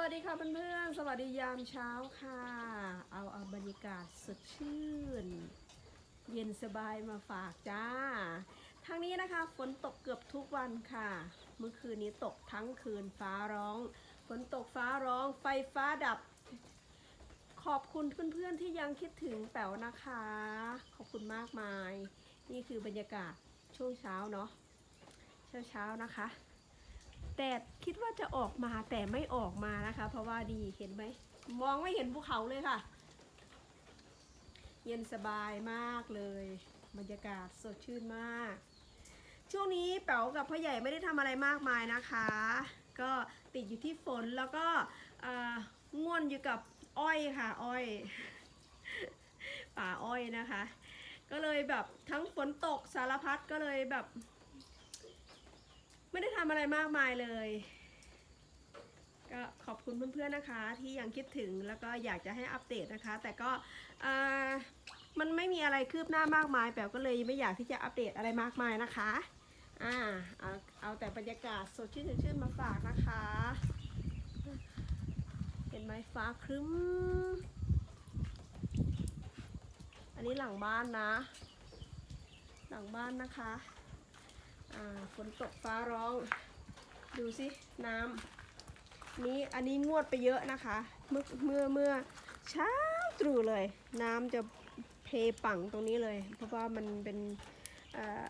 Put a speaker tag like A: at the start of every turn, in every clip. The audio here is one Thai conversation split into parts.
A: วัสดีค่ะเพื่อนๆ สวัสดียามเช้าค่ะ เอาเอาบรรยากาศสดชื่น เย็นสบายมาฝากจ้า ทางนี้นะคะฝนตกเกือบทุกวันค่ะ เมื่อคืนนี้ตกทั้งคืนฟ้าร้อง ฝนตกฟ้าร้อง ไฟฟ้าดับ ขอบคุณเพื่อนๆที่ยังคิดถึงแป๋วนะคะ ขอบคุณมากมาย นี่คือบรรยากาศช่วงเช้าเนาะ เช้าๆนะคะ แต่คิดว่าจะออกมาแต่ไม่ออกมานะคะ เพราะว่าดีเห็นไหมมองไม่เห็นภูเขาเลยค่ะ เย็นสบายมากเลย บรรยากาศสดชื่นมาก ช่วงนี้แป๋วกับพ่อใหญ่ไม่ได้ทำอะไรมากมายนะคะ ก็ติดอยู่ที่ฝนแล้วก็ง่วนอยู่กับอ้อยค่ะอ้อย ป่าอ้อยนะคะ ก็เลยแบบทั้งฝนตกสารพัดก็เลยแบบ ไม่ได้ทำอะไรมากมายเลย ก็ขอบคุณเพื่อนๆนะคะ ที่ยังคิดถึงแล้วก็อยากจะให้อัปเดตนะคะ แต่ก็มันไม่มีอะไรคืบหน้ามากมายแป๋วก็เลยไม่อยากที่จะอัปเดตอะไรมากมายนะคะอ่าเอาเอาแต่บรรยากาศสดชื่นสดชื่นมาฝากนะคะ เห็นไหมฟ้าครึ้ม อันนี้หลังบ้านนะ หลังบ้านนะคะ ฝนตกฟ้าร้อง ดูสิน้ำนี้อันนี้งวดไปเยอะนะคะ เมื่อเมื่อเมื่อเช้าตรู่เลย น้ำจะเพปั่งตรงนี้เลย เพราะว่ามันเป็นเอ่อ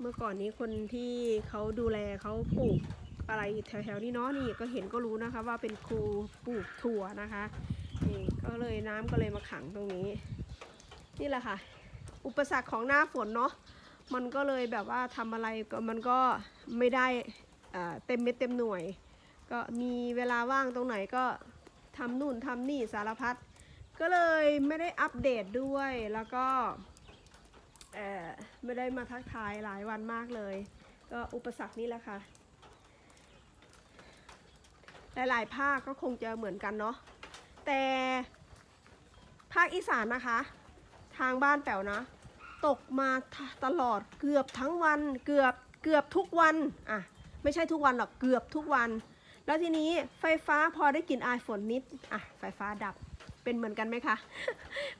A: เมื่อก่อนนี้คนที่เขาดูแลเขาปลูกอะไรแถวๆนี้เนาะนี่ก็เห็นก็รู้นะคะว่าเป็นครูปลูกถั่วนะคะนี่ก็เลยน้ำก็เลยมาขังตรงนี้ นี่แหละค่ะ อุปสรรคของหน้าฝนเนาะ มันก็เลยแบบว่าทำอะไรก็มันก็ไม่ได้เต็มเม็ดเต็มหน่วย ก็มีเวลาว่างตรงไหนก็ทำนู่นทำนี่สารพัดก็เลยไม่ได้อัปเดตด้วยแล้วก็ไม่ได้มาทักทายหลายวันมากเลย ก็อุปสรรคนี่แหละค่ะ หลายๆ ภาคก็คงจะเหมือนกันเนาะแต่ภาคอีสานนะคะ ทางบ้านแป๋วนะ ตกมาตลอดเกือบทั้งวันเกือบเกือบทุกวันอะไม่ใช่ทุกวันหรอกเกือบทุกวัน แล้วทีนี้ไฟฟ้าพอได้กลิ่นอายฝนนิดอะไฟฟ้าดับเป็นเหมือนกันไหมคะ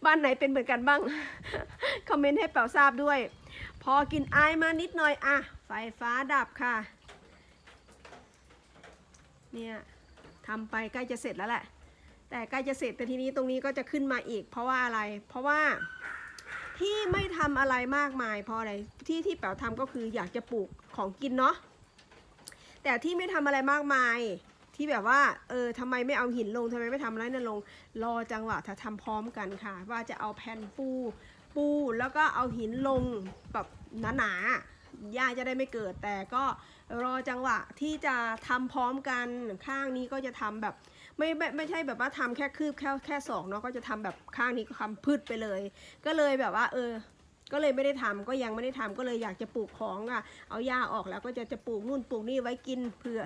A: บ้านไหนเป็นเหมือนกันบ้าง คอมเมนต์ให้แป๋วทราบด้วย พอกินอายมานิดหน่อยอะไฟฟ้าดับค่ะ เนี่ยทำไปใกล้จะเสร็จแล้วแหละ แต่ใกล้จะเสร็จแต่ทีนี้ตรงนี้ก็จะขึ้นมาอีก เพราะว่าอะไร เพราะว่า ที่ไม่ทำอะไรมากมายเพราะอะไรที่ที่แป๋วทำก็คืออยากจะปลูกของกินเนาะแต่ที่ไม่ทำอะไรมากมายที่แบบว่าเออทำไมไม่เอาหินลงทำไมไม่ทำอะไรนั่นลง รอจังหวะถ้าทำพร้อมกันค่ะ ว่าจะเอาแผ่นปูปูแล้วก็เอาหินลงแบบหนาๆหญ้าจะได้ไม่เกิดแต่ก็รอจังหวะที่จะทำพร้อมกันข้างนี้ก็จะทำแบบ ไม่ไม่ไม่ใช่แบบว่าทำแค่คืบแค่แค่สองเนาะก็จะทำแบบข้างนี้ก็ทำพืชไปเลย ก็เลยแบบว่า เออ ก็เลยไม่ได้ทำก็ยังไม่ได้ทำก็เลยอยากจะปลูกของอะเอาหญ้าออกแล้วก็จะจะปลูกนู่นปลูกนี่ไว้กินเผื่อ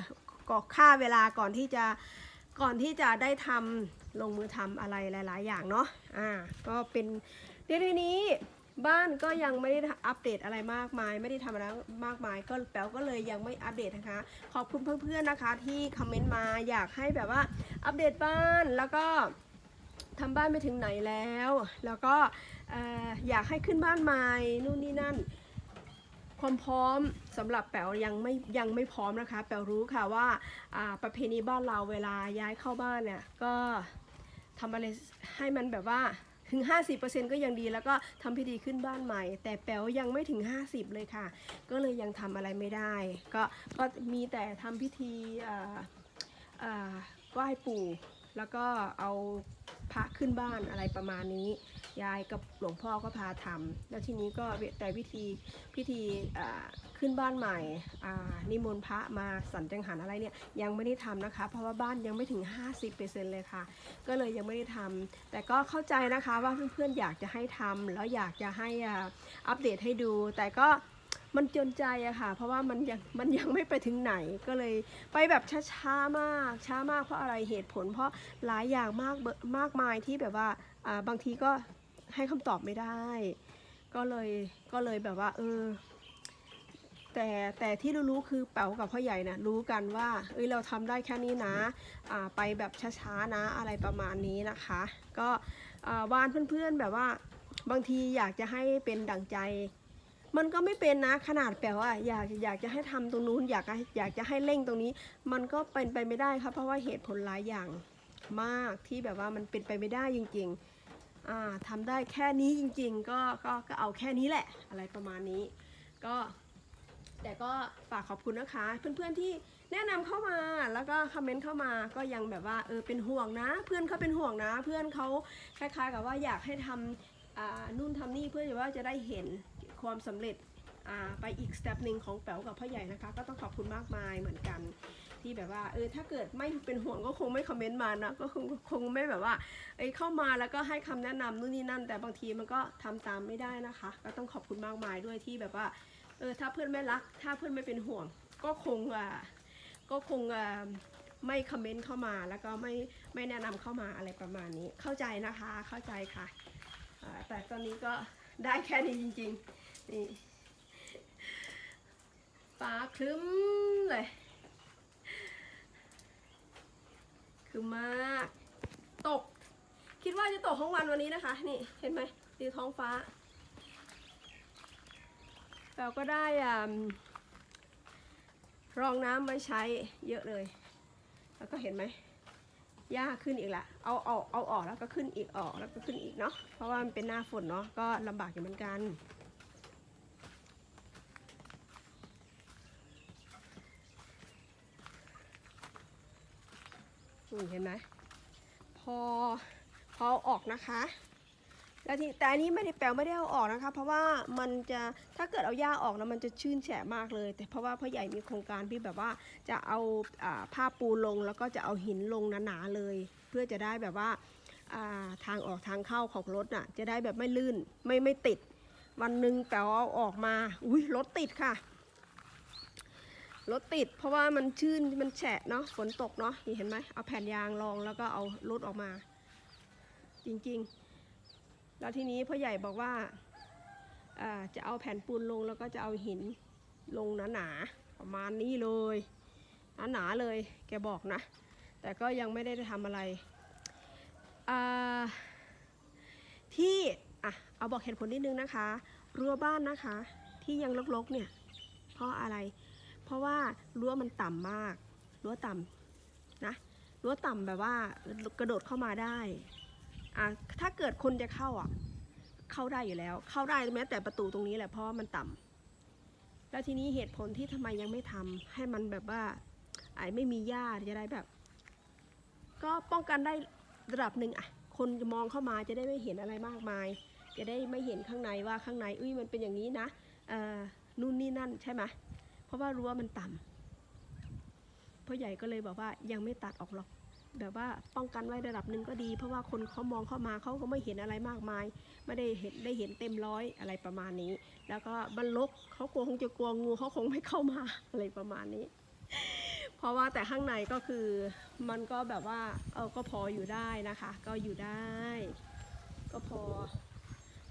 A: กอกค่าเวลาก่อนที่จะก่อนที่จะได้ทำลงมือทำอะไรหลาย ๆ อย่างเนาะอ่าก็เป็นเดี๋ยวทีนี้ บ้านก็ยังไม่ได้อัปเดตอะไรมากมาย ไม่ได้ทำอะไรมากมาย ก็แป๋วก็เลยยังไม่อัปเดตนะคะ ขอบคุณเพื่อนๆนะคะ ที่คอมเมนต์มาอยากให้แบบว่าอัปเดตบ้านแล้วก็ทำบ้านไปถึงไหนแล้ว แล้วก็เอ่อยากให้ขึ้นบ้านใหม่นู่นนี่นั่น ความพร้อมสำหรับแป๋วยังไม่ยังไม่พร้อมนะคะ แป๋วรู้ค่ะว่าประเพณีบ้านเราเวลาย้ายเข้าบ้านเนี่ยก็ทำอะไรให้มันแบบว่า ถึง 50%ก็ยังดี แล้วก็ทำพิธีขึ้นบ้านใหม่ แต่แป๋วยังไม่ถึง 50 เลยค่ะ ก็เลยยังทำอะไรไม่ได้ ก็ก็มีแต่ทำพิธีไหว้ปู่ แล้วก็เอาพระขึ้นบ้านอะไรประมาณนี้ ยายกับหลวงพ่อก็พาทำแล้วทีนี้ก็แต่พิธีพิธีขึ้นบ้านใหม่นิมนต์พระมาสันจังหันอะไรเนี่ยยังไม่ได้ทำนะคะ เพราะว่าบ้านยังไม่ถึง 50%เลยค่ะ ก็เลยยังไม่ได้ทำแต่ก็เข้าใจนะคะว่าเพื่อนๆอยากจะให้ทำแล้วอยากจะให้อัปเดตให้ดู แต่ก็มันจนใจอะค่ะ เพราะว่ามันยังมันยังไม่ไปถึงไหนก็เลยไปแบบช้าๆมาก ช้ามากเพราะอะไรเหตุผล เพราะหลายอย่างมากมากมายที่แบบว่าบางทีก็ ให้คำตอบไม่ได้ ก็เลยก็เลยแบบว่า เออ แต่แต่ที่รู้ๆคือแป๋วกับพ่อใหญ่นะรู้กันว่า เอ้ยเราทำได้แค่นี้นะอ่าไปแบบช้าๆนะอะไรประมาณนี้นะคะ ก็วานเพื่อนๆแบบว่าบางทีอยากจะให้เป็นดั่งใจ มันก็ไม่เป็นนะขนาดแป๋วอะอยากอยากจะให้ทำตรงนู้นอยากอยากจะให้เร่งตรงนี้ มันก็เป็นไปไม่ได้ครับเพราะว่าเหตุผลหลายอย่างมากที่แบบว่ามันเป็นไปไม่ได้จริง ๆ ทำได้แค่นี้จริงๆก็ก็ก็เอาแค่นี้แหละ อะไรประมาณนี้ ก็แต่ก็ฝากขอบคุณนะคะ เพื่อนๆที่แนะนำเข้ามาแล้วก็คอมเมนต์เข้ามาก็ยังแบบว่าเออเป็นห่วงนะ เพื่อนเขาเป็นห่วงนะ เพื่อนเขาคล้ายๆกับว่าอยากให้ทำอ่านู่นทำนี่เพื่อว่าจะได้เห็นความสำเร็จไปอีกสเต็ปหนึ่งของแป๋วกับพ่อใหญ่นะคะ ก็ต้องขอบคุณมากมายเหมือนกัน ที่แบบว่าเออถ้าเกิดไม่เป็นห่วงก็คงไม่คอมเมนต์มานะก็คงคงไม่แบบว่าเอ้ยเข้ามาแล้วก็ให้คำแนะนำนู่นนี่นั่น แต่บางทีมันก็ทำตามไม่ได้นะคะ ก็ต้องขอบคุณมากมายด้วยที่แบบว่าเออถ้าเพื่อนไม่รัก ถ้าเพื่อนไม่เป็นห่วง ก็คงอ่าก็คงอ่าไม่คอมเมนต์เข้ามาแล้วก็ไม่ไม่แนะนำเข้ามาอะไรประมาณนี้เข้าใจนะคะเข้าใจค่ะอ่าแต่ตอนนี้ก็ได้แค่นี้จริง ๆ นี่ฟ้าคลึ้มเลย คือมาก ตก คิดว่าจะตกทั้งวันวันนี้นะคะ นี่เห็นไหมดูท้องฟ้า เราก็ได้อ่รองน้ำไว้ใช้เยอะเลย แล้วก็เห็นไหมหญ้าขึ้นอีกละเอาออกเอาออกแล้วก็ขึ้นอีกออกแล้วก็ขึ้นอีกเนาะเพราะว่ามันเป็นหน้าฝนเนาะก็ลำบากอยู่เหมือนกัน นี่เห็นไหมพอพอเอาออกนะคะ แล้วทีแต่อันนี้ไม่ได้แปลไม่ได้เอาออกนะคะ เพราะว่ามันจะถ้าเกิดเอาหญ้าออกนะมันจะชื่นแฉะมากเลย แต่เพราะว่าพ่อใหญ่มีโครงการที่แบบว่าจะเอาผ้าปูลงแล้วก็จะเอาหินลงหนาๆเลย เพื่อจะได้แบบว่าอ่าทางออกทางเข้าของรถน่ะ จะได้แบบไม่ลื่นไม่ไม่ติด วันหนึ่งแต่เอาออกมาอุ้ยรถติดค่ะ รถติด เพราะว่ามันชื้นมันแฉะเนาะฝนตกเนาะนี่เห็นไหมเอาแผ่นยางรองแล้วก็เอารถออกมา จริงๆ แล้วทีนี้พ่อใหญ่บอกว่าจะเอาแผ่นปูนลงแล้วก็จะเอาหินลงหนาๆประมาณนี้เลยหนาๆเลย แกบอกนะ แต่ก็ยังไม่ได้ทำอะไรที่อะเอาบอกเหตุผลนิดนึงนะคะ รั้วบ้านนะคะ ที่ยังรกๆเนี่ยเพราะอะไร ราะว่ารั้วมันต่ำมาก รั้วต่ำนะรั้วต่ำแบบว่ากระโดดเข้ามาได้อะถ้าเกิดคนจะเข้าอะ เข้าได้อยู่แล้ว เข้าได้แม้แต่ประตูตรงนี้แหละเพราะว่ามันต่ำแล้วทีนี้เหตุผลที่ทำไมยังไม่ทำให้มันแบบว่า ไอ้ไม่มีหญ้าจะได้แบบ ก็ป้องกันได้ระดับหนึ่งอะ คนจะมองเข้ามาจะได้ไม่เห็นอะไรมากมาย จะได้ไม่เห็นข้างในว่าข้างในอุ้ยมันเป็นอย่างนี้นะเอ่อนู่นนี่นั่นใช่ไหม ราะว่ารั้วมันต่ำพ่อใหญ่ก็เลยบอกว่ายังไม่ตัดออกหรอกแบบว่าป้องกันไว้ระดับหนึ่งก็ดี เพราะว่าคนเขามองเข้ามาเขาก็ไม่เห็นอะไรมากมาย ไม่ได้เห็นได้เห็นเต็มร้อยอะไรประมาณนี้ แล้วก็บรรลกเขากลัวคงจะกลัวงูเขาคงไม่เข้ามาอะไรประมาณนี้ เพราะว่าแต่ข้างในก็คือมันก็แบบว่าเออก็พออยู่ได้นะคะ ก็อยู่ได้ ก็พอ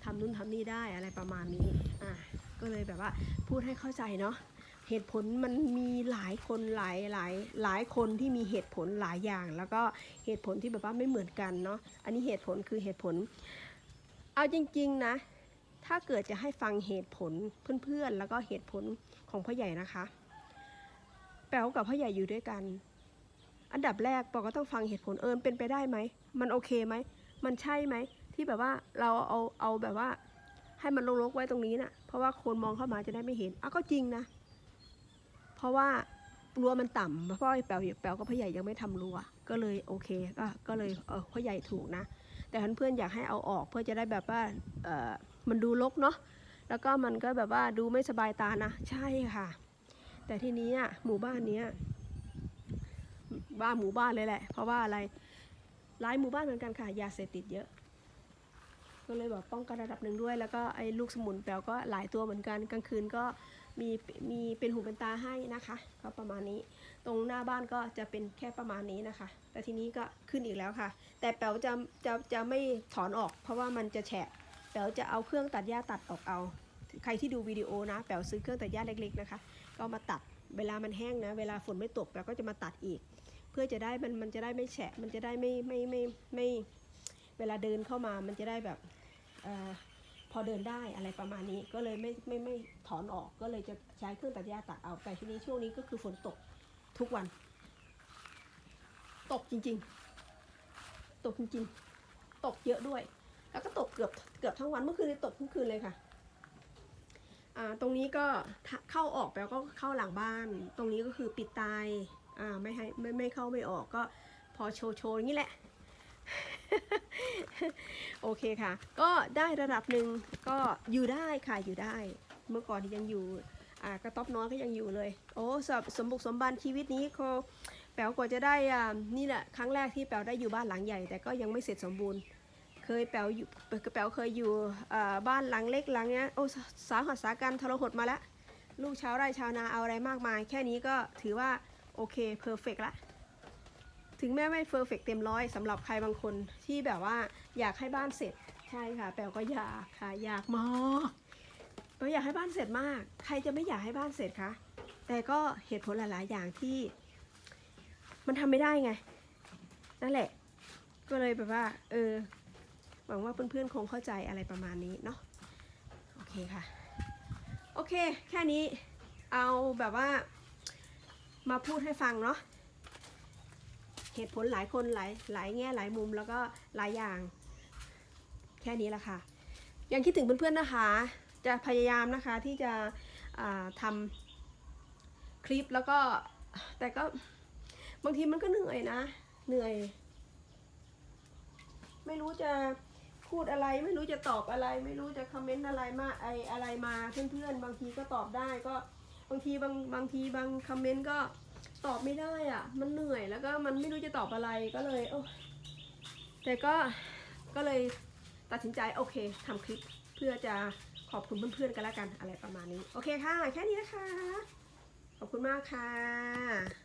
A: ทำนู่นทำนี่ได้อะไรประมาณนี้อะก็เลยแบบว่าพูดให้เข้าใจเนาะ เหตุผลมันมีหลายคนหลายหลายหลายคนที่มีเหตุผลหลายอย่าง แล้วก็เหตุผลที่แบบว่าไม่เหมือนกันเนาะอันนี้เหตุผลคือเหตุผล เอาจริง ๆ นะ ถ้าเกิดจะให้ฟังเหตุผลเพื่อนๆ แล้วก็เหตุผลของพ่อใหญ่นะคะแป๋วกับพ่อใหญ่อยู่ด้วยกัน อันดับแรกปอก็ต้องฟังเหตุผลเอิญเป็นไปได้ไหมมันโอเคไหมมันใช่ไหมที่แบบว่าเราเอาเอาแบบว่าให้มันลกๆไว้ตรงนี้นะ่ะ เพราะว่าคนมองเข้ามาจะได้ไม่เห็นอะก็จริงนะ เพราะว่ารั้วมันต่ำเพราะไอ้แปลวแปลวก็พ่อใหญ่ยังไม่ทำรั้วก็เลยโอเคก็ก็เลยเออพ่อใหญ่ถูกนะ แต่เพื่อนๆอยากให้เอาออกเพื่อจะได้แบบว่าเออมันดูรกเนาะแล้วก็มันก็แบบว่าดูไม่สบายตานะ ใช่ค่ะ แต่ทีนี้หมู่บ้านเนี้ยว่านหมู่บ้านเลยแหละ เพราะว่าอะไรหลายหมู่บ้านเหมือนกันค่ะยาเสพติดเยอะ ก็เลยแบอกป้องกันระดับหนึ่งด้วย แล้วก็ไอ้ลูกสมุนแปลวก็หลายตัวเหมือนกันกลางคืนก็ มีมีเป็นหูเป็นตาให้นะคะก็ประมาณนี้ ตรงหน้าบ้านก็จะเป็นแค่ประมาณนี้นะคะ แต่ทีนี้ก็ขึ้นอีกแล้วค่ะ แต่แป๋วจะจะจะไม่ถอนออก เพราะว่ามันจะแฉะแป๋วจะเอาเครื่องตัดหญ้าตัดออกเอา ใครที่ดูวิดีโอนะแป๋วซื้อเครื่องตัดหญ้าเล็ก ๆนะคะ ก็มาตัดเวลามันแห้งนะ เวลาฝนไม่ตกแป๋วก็จะมาตัดอีก เพื่อจะได้มันมันจะได้ไม่แฉะมันจะได้ไม่ไม่ไม่ไม่เวลาเดินเข้ามามันจะได้แบบ พอเดินได้อะไรประมาณนี้ก็เลยไม่ไม่ไม่ถอนออกก็เลยจะใช้เครื่องตัดหญ้าตัดเอาแต่ทีนี้ช่วงนี้ก็คือฝนตกทุกวัน ตกจริง ๆ ตกจริง ๆ ตกเยอะด้วย แล้วก็ตกเกือบเกือบทั้งวันเมื่อคืนนี้ตกทั้งคืนเลยค่ะตรงนี้ก็เข้าออกแล้วก็เข้าหลังบ้าน ตรงนี้ก็คือปิดตายไม่ให้ไม่ไม่เข้าไม่ออกก็พอโชว์โชว์อย่างนี้แหละ โอเคค่ะ ก็ได้ระดับหนึ่งก็อยู่ได้ค่ะอยู่ได้ เมื่อก่อนยังอยู่อ่ากระต๊อบน้อยก็ยังอยู่เลย โอ้สบสมบุกสมบันชีวิตนี้ก็แป๋วกว่าจะได้อ่านี่แหละครั้งแรกที่แป๋วได้อยู่บ้านหลังใหญ่ แต่ก็ยังไม่เสร็จสมบูรณ์ เคยแป๋วอยู่แป๋วเคยอยู่อ่าบ้านหลังเล็กหลังเนี้ยโอ้สสาหัสสาการทรหดมาแล้วลูกชาวไร่ชาวนาเอาอะไรมากมาย แค่นี้ก็ถือว่าโอเคเพอร์เฟกละ ถึงแม้ไม่เพอร์เฟกเต็มร้อยสำหรับใครบางคนที่แบบว่าอยากให้บ้านเสร็จใช่ค่ะแปลก็อยากค่ะอยากมากแปลอยากให้บ้านเสร็จมาก ใครจะไม่อยากให้บ้านเสร็จคะแต่ก็เหตุผลหลาย ๆ อย่างที่ มันทำไม่ได้ไง นั่นแหละ ก็เลยแบบว่า เออหวังว่าเพื่อน ๆ คงเข้าใจอะไรประมาณนี้เนาะโอเคค่ะ โอเค แค่นี้เอาแบบว่ามาพูดให้ฟังเนาะ เหตุผลหลายคนหลายหลายแง่หลายมุมแล้วก็หลายอย่าง แค่นี้แหละค่ะ ยังคิดถึงเพื่อนๆนะคะ จะพยายามนะคะที่จะอ่าทำคลิปแล้วก็แต่ก็บางทีมันก็เหนื่อยนะ เหนื่อย ไม่รู้จะพูดอะไร ไม่รู้จะตอบอะไร ไม่รู้จะคอมเมนต์อะไรมาไออะไรมาเพื่อนๆบางทีก็ตอบได้ก็บางทีบางบางทีบางคอมเมนต์ก็ ตอบไม่ได้อะ มันเหนื่อยแล้วก็มันไม่รู้จะตอบอะไรก็เลยโอ้แต่ก็ก็เลยตัดสินใจโอเคทำคลิปเพื่อจะขอบคุณเพื่อนๆกันแล้วกันอะไรประมาณนี้ โอเคค่ะ แค่นี้นะคะ ขอบคุณมากค่ะ